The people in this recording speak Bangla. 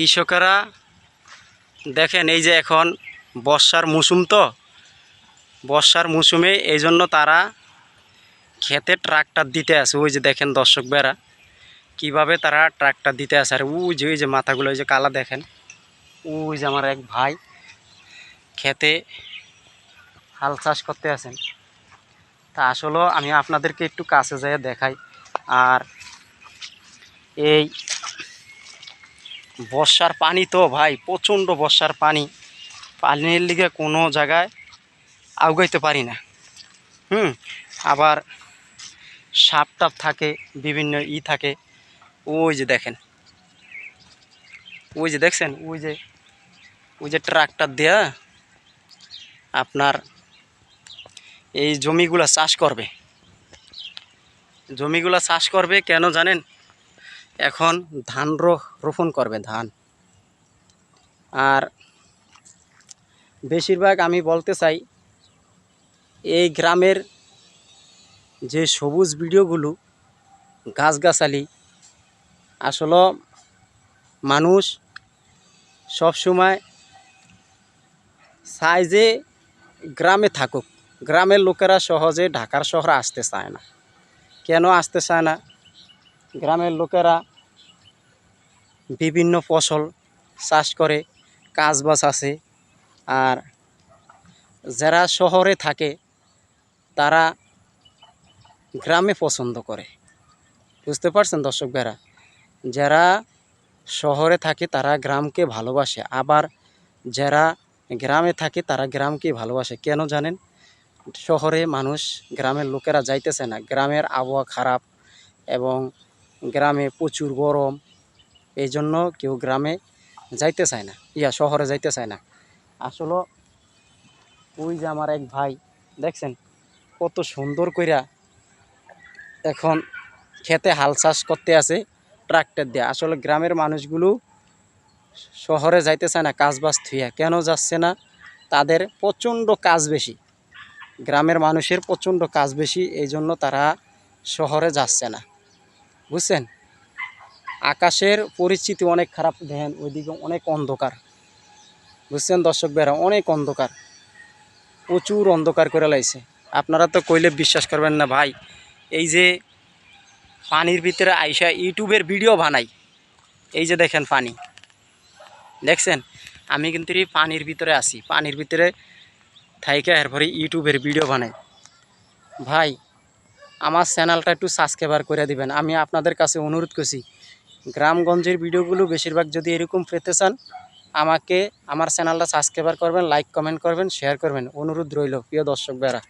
কৃষকেরা দেখেন এই যে এখন বর্ষার মৌসুম তো, বর্ষার মৌসুমে এই জন্য তারা খেতে ট্রাক্টর দিতে আসে। ওই যে দেখেন দর্শক বেড়া কীভাবে তারা ট্রাক্টর দিতে আসে। আর ওই যে ওই যে মাথাগুলো, ওই যে কালা দেখেন, ওই যে আমার এক ভাই খেতে হাল চাষ করতে আসেন। তা আসলেও আমি আপনাদেরকে একটু কাছে যেয়ে দেখাই। আর এই বর্ষার পানি তো ভাই, প্রচণ্ড বর্ষার পানি। পানির লিগে কোনো জায়গায় আউগাইতে পারি না। হুম, আবার সাপ টাপ থাকে, বিভিন্ন ই থাকে। ওই যে দেখেন, ওই যে দেখছেন, ওই যে ওই যে ট্রাক্টর দেয়া আপনার এই জমিগুলা চাষ করবে। জমিগুলা চাষ করবে কেন জানেন? এখন ধান রোপণ করবে ধান। আর বেশিরভাগ আমি বলতে চাই, এই গ্রামের যে সবুজ ভিডিওগুলো, গাছগাছালি, আসলে মানুষ সব সময় চায় যে গ্রামে থাকুক। গ্রামের লোকেরা সহজে ঢাকার শহরে আসতে চায় না। কেন আসতে চায় না? গ্রামের লোকেরা বিভিন্ন ফসল চাষ করে কাজবাজ আছে। আর যারা শহরে থাকে, তারা গ্রামে পছন্দ করে। বুঝতে পারছেন দর্শক ভাইরা? যারা শহরে থাকে, তারা গ্রামকে ভালোবাসে। আবার যারা গ্রামে থাকে, তারা গ্রামকে ভালোবাসে। কেন জানেন? শহরে মানুষ, গ্রামের লোকেরা যাইতেছে না। গ্রামের আবহাওয়া খারাপ এবং গ্রামে প্রচুর গরম। এই জন্য কেউ গ্রামে যাইতে চায় না, ইয়া শহরে যাইতে চায় না। আসলে ওই যে আমার এক ভাই, দেখছেন কত সুন্দর কইরা এখন খেতে হাল চাষ করতে আছে, ট্রাক্টর দিয়ে। আসলে গ্রামের মানুষগুলো শহরে যাইতে চায় না কাজ বাজ থুইয়া। কেন যাচ্ছে না? তাদের প্রচণ্ড কাজ বেশি। গ্রামের মানুষের প্রচণ্ড কাজ বেশি এই জন্য তারা শহরে যাচ্ছে না। বুঝছেন? আকাশের পরিস্থিতি অনেক খারাপ, দেখেন ওইদিকে অনেক অন্ধকার। বুঝছেন দর্শক বেরা অনেক অন্ধকার। প্রচুর অন্ধকার করে লাইছে। আপনারা তো কইলে বিশ্বাস করবেন না ভাই, এই যে পানির ভিতরে আইসা ইউটিউবের ভিডিও বানাই, এই যে দেখেন পানি। দেখছেন? আমি কিন্তু পানির ভিতরে আছি, পানির ভিতরে থাইকে এরপরে ইউটিউবের ভিডিও বানাই। ভাই, আমার চ্যানেলটা একটু সাবস্ক্রাইবার করে দিবেন। আমি আপনাদের কাছে অনুরোধ করছি গ্রামগঞ্জের ভিডিওগুলো বেশিরভাগ যদি এরকম পেতে চান, আমাকে আমার চ্যানেলটা সাবস্ক্রাইবার করবেন লাইক কমেন্ট করবেন শেয়ার করবেন। অনুরোধ রইল, প্রিয় দর্শক বেড়া